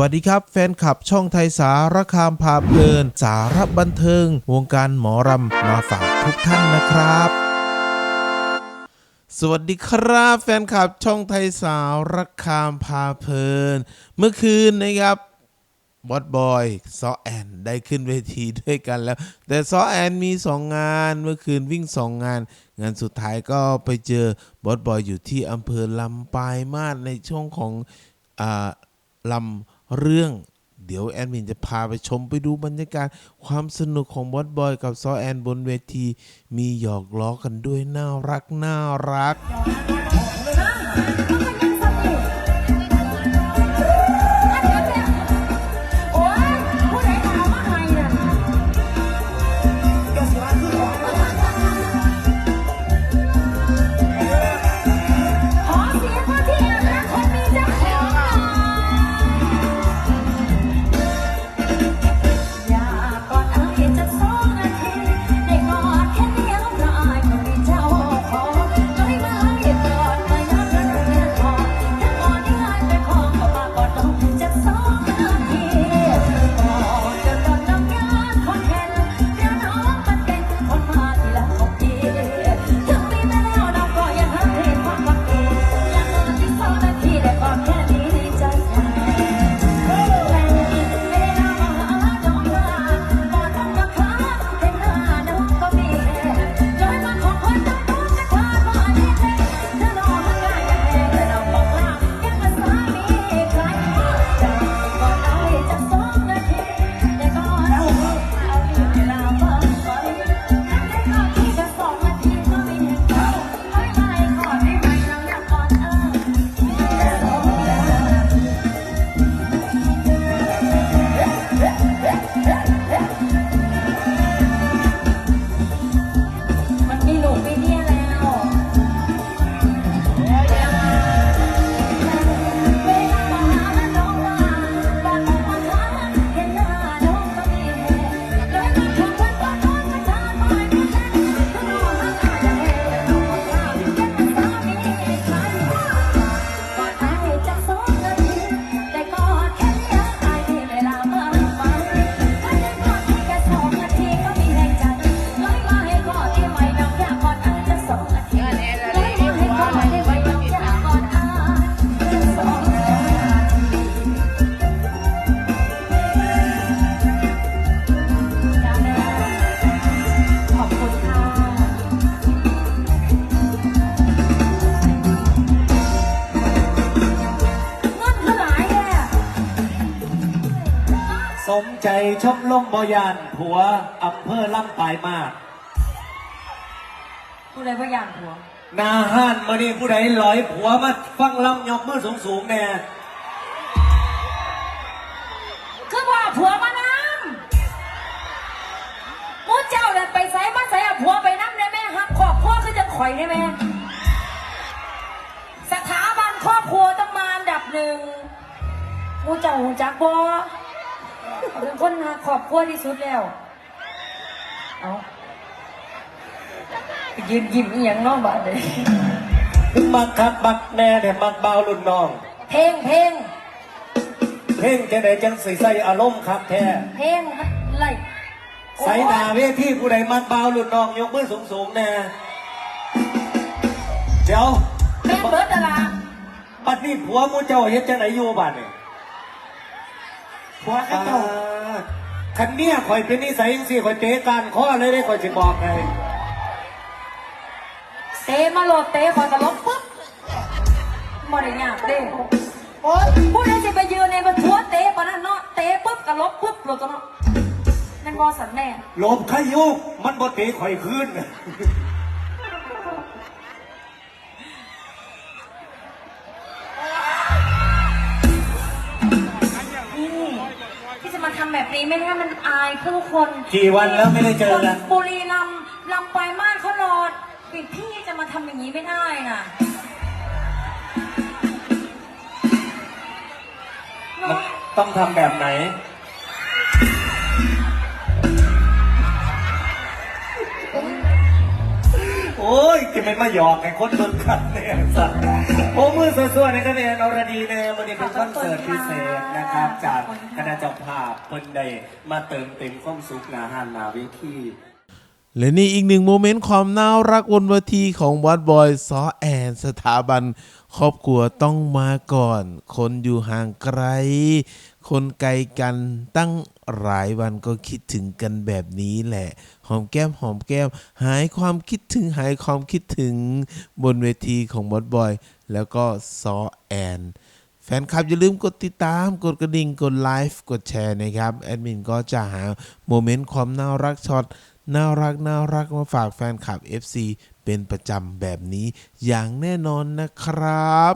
วัสดีครับ แฟนคลับช่องไทยสารคามพาเพลิน สารบันเทิง วงการหมอรำมาฝากทุกท่านนะครับสวัสดีครับแฟนคลับช่องไทยสารคามพาเพลิน เมื่อคืนนะครับบอสบอยซอแอนได้ขึ้นเวทีด้วยกันแล้ว แต่ซอแอนมีสองงานเมื่อคืนวิ่งสองงาน งานสุดท้ายก็ไปเจอบอสบอยอยู่ที่อำเภอลำปายมาศในช่วงของอ่าลำ เรื่องเดี๋ยวแอดมินจะพาไปชมไปดูบรรยากาศความสนุกของบอสบอยกับซอแอนบนเวที มีหยอกล้อกันด้วยน่ารักน่ารัก ใจชมลมบอยานผัวอำเภอลำปายมาก ผู้ใดพยานผัวนาห้านมานี่ผู้ใดลอยผัวมาฟังลำยกมือสูงสูงๆแน่คือว่าผัวมานำมูเจ้าเดินไปใส่มาใส่เอาผัวไปน้ำได้ไหมฮักครอบครัวคือจะข่อยได้ไหมสถาบันครอบครัวต้องมาอันดับหนึ่งมูเจ้าหูจักบ่ เขาเป็นคนฮักครอบครัวที่สุดแล้ว เอาไปยืนยิ้มอีหยังเน้องบ้านเลยมักคักมักแน่แต่มักเบารุ่นน้อง เพลงเพลงเพ่งจะไหนจังใส่ใส่อารมณ์คักแท้เพลงอะไรใส่หนาเวทีผู้ใดมักเบารุ่นน้องยกมือสูงสูงๆแน่เดี๋ยวแม่เบิร์ดดาราบัดนี้ผัวมูเจ้าเฮ็ดจังไหนอยู่บัดนี่ ผัวข้าเจ้าคันเนี้ยข่อยเป็นนิสัยจังซี่ข่อยเตะการข้อเลยได้ข่อยสิบอกไงเตะมาโหลดเตะคอยกระลบปุ๊บมาได้ยากเด้โอ้ยผู้ใดจะไปยืนในบนทัวเตะปะนั่นเนาะเตะปุ๊บกระลบปุ๊บโหลดตัวเนาะนั่นบอสันแน่หลบขยุกมันบ่เตะข่อยคืนนี่ำแบบนี้ไม่ได้มันอายผู้คนกี่วันแล้วไม่ได้เจอคนกันบุรีรัมย์ลำไปลายมาศเขารอปิดพี่จะมาทำอย่างนี้ไม่ได้น่ะมันเนาะต้องทำแบบไหน อ้อ้ยจะเป็นมาหยอกไอ้คนเดินกันเนี่ยสัตว์โอ้มือสวยๆในคะแนนอรดีเนี่ยวันนี้เป็นคอนเสิร์ตพิเศษนะครับ จากคณะเจ้าภาพเพิ่นได้มาเติมเต็มความสุขหนาหานหนาเวทีและนี่อีกหนึ่งโมเมนต์ความน่ารักบนเวทีของวัดบอยซอแอนสถาบัน ครอบครัวต้องมาก่อน คนอยู่ห่างไกล คนไกลกันตั้ง หลายวันก็คิดถึงกันแบบนี้แหละ หอมแก้มหอมแก้ม หายความคิดถึงหายความคิดถึงบนเวทีของวัดบอย แล้วก็ซอแอนแฟนคลับ อย่าลืมกดติดตาม กดกระดิ่ง กดไลฟ์กดแชร์นะครับ แอดมินก็จะหาโมเมนต์ความน่ารักช็อตน่ารักน่ารักมาฝากแฟนคลับ FC เป็นประจำแบบนี้อย่างแน่นอนนะครับ